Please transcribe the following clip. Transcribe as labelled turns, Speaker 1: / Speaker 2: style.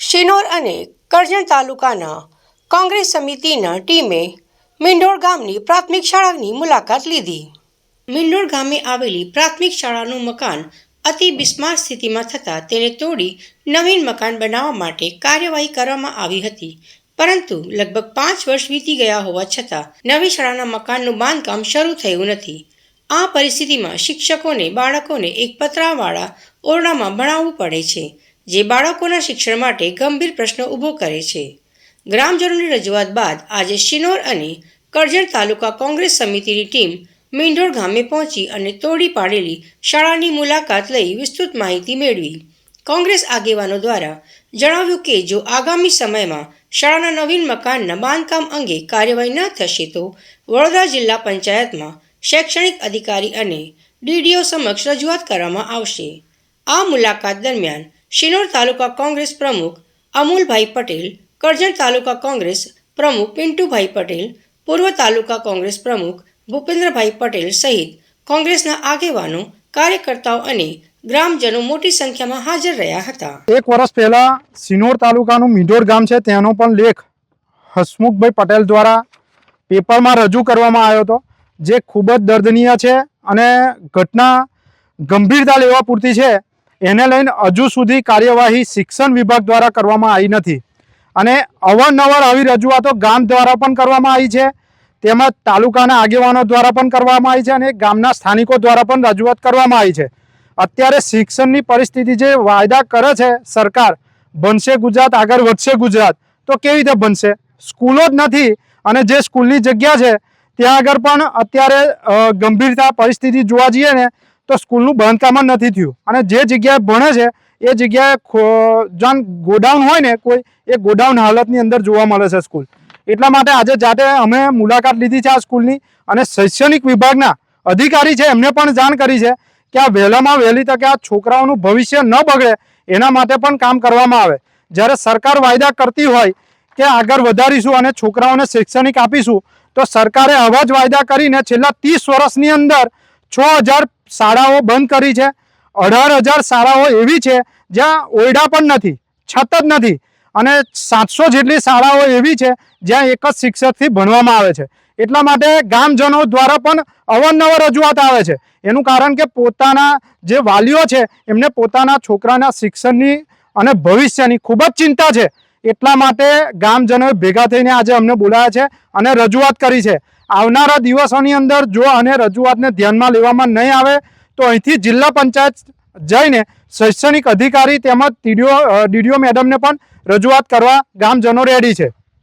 Speaker 1: શિનોર અને કરજણ તાલુકાના કોંગ્રેસ સમિતિના ટીમે મિંડોળ ગામની પ્રાથમિક શાળાની મુલાકાત લીધી. મિંડોળ ગામે આવેલી પ્રાથમિક શાળાનું મકાન અતિ બિસ્માર સ્થિતિમાં થતાં તેને તોડી નવીન મકાન બનાવવા માટે કાર્યવાહી કરવામાં આવી હતી. પરંતુ લગભગ પાંચ વર્ષ વીતી ગયા હોવા છતાં નવી શાળાના મકાનનું બાંધકામ શરૂ થયું નથી. આ પરિસ્થિતિમાં શિક્ષકોને, બાળકોને એક પતરાવાળા ઓરડામાં ભણાવવું પડે છે. જે બાળકોના શિક્ષણ માટે ગંભીર પ્રશ્ન ઊભો કરે છે. ગ્રામજનોની રજૂઆત બાદ આજે શિનોર અને કરજણ તાલુકા કોંગ્રેસ સમિતિની ટીમ મીંઢોળ ગામે પહોંચી અને તોડી પાડેલી શાળાની મુલાકાત લઈ વિસ્તૃત માહિતી મેળવી. કોંગ્રેસ આગેવાનો દ્વારા જણાવ્યું કે જો આગામી સમયમાં શાળાના નવીન મકાનના બાંધકામ અંગે કાર્યવાહી ન થશે તો વડોદરા જિલ્લા પંચાયતમાં શૈક્ષણિક અધિકારી અને ડીડીઓ સમક્ષ રજૂઆત કરવામાં આવશે. આ મુલાકાત દરમિયાન શિનોર તાલુકા કોંગ્રેસ પ્રમુખ અમૂલભાઈ પટેલ, કરજણ તાલુકા કોંગ્રેસ પ્રમુખ પિન્ટુભાઈ પટેલ, પૂર્વ તાલુકા કોંગ્રેસ પ્રમુખ ભૂપેન્દ્રભાઈ પટેલ સહિત કોંગ્રેસના આગેવાનો, કાર્યકર્તાઓ અને ગ્રામજનો મોટી સંખ્યામાં હાજર રહ્યા હતા.
Speaker 2: એક વર્ષ પહેલા સિનોર તાલુકાનું મીઢોર ગામ છે તેનો પણ લેખ હસમુખભાઈ પટેલ દ્વારા પેપરમાં રજૂ કરવામાં આવ્યો હતો, જે ખૂબ જ દર્દનીય છે અને ઘટના ગંભીરતા લેવા પૂરતી છે. એને લઈને હજુ સુધી કાર્યવાહી શિક્ષણ વિભાગ દ્વારા કરવામાં આવી નથી. અને અવારનવાર આવી રજૂઆતો ગામ દ્વારા પણ કરવામાં આવી છે. તેમજ તાલુકાના આગેવાનો દ્વારા પણ કરવામાં આવી છે અને ગામના સ્થાનિકો દ્વારા પણ રજૂઆત કરવામાં આવી છે. અત્યારે શિક્ષણની પરિસ્થિતિ જે વાયદા કરે છે સરકાર, બનશે ગુજરાત, આગળ વધશે ગુજરાત, તો કેવી રીતે બનશે? સ્કૂલો જ નથી અને જે સ્કૂલની જગ્યા છે, ત્યાં આગળ પણ અત્યારે ગંભીરતા પરિસ્થિતિ જોવા જઈએ ને તો સ્કૂલનું બાંધકામ જ નથી થયું. અને જે જગ્યાએ ભણે છે, એ જગ્યાએ જાણ ગોડાઉન હોય ને, કોઈ એ ગોડાઉન હાલતની અંદર જોવા મળે છે સ્કૂલ. એટલા માટે આજે જાતે અમે મુલાકાત લીધી છે આ સ્કૂલની અને શૈક્ષણિક વિભાગના અધિકારી છે, એમને પણ જાણ કરી છે કે આ વહેલામાં વહેલી તકે આ છોકરાઓનું ભવિષ્ય ન બગડે, એના માટે પણ કામ કરવામાં આવે. જ્યારે સરકાર વાયદા કરતી હોય કે આગળ વધારીશું અને છોકરાઓને શૈક્ષણિક આપીશું, તો સરકારે આવા જ વાયદા કરીને છેલ્લા ત્રીસ વર્ષની અંદર છ હજાર શાળાઓ બંધ કરી છે. અઢાર હજાર શાળાઓ એવી છે જ્યાં ઓરડા પણ નથી, છત જ નથી અને સાતસો જેટલી શાળાઓ એવી છે જ્યાં એક જ શિક્ષકથી ભણવામાં આવે છે. એટલા માટે ગામજનો દ્વારા પણ અવારનવાર રજૂઆત આવે છે. એનું કારણ કે પોતાના જે વાલીઓ છે, એમને પોતાના છોકરાના શિક્ષણની અને ભવિષ્યની ખૂબ જ ચિંતા છે. એટલા માટે ગામજનોએ ભેગા થઈને આજે અમને બોલાયા છે અને રજૂઆત કરી છે. આવનારા દિવસોની અંદર જો અને રજૂઆતને ધ્યાનમાં લેવામાં નહીં આવે, તો અહીંથી જિલ્લા પંચાયત જઈને શૈક્ષણિક અધિકારી તેમજ ટીડીઓ ડીડીઓ મેડમને પણ રજૂઆત કરવા ગામજનો રેડી છે.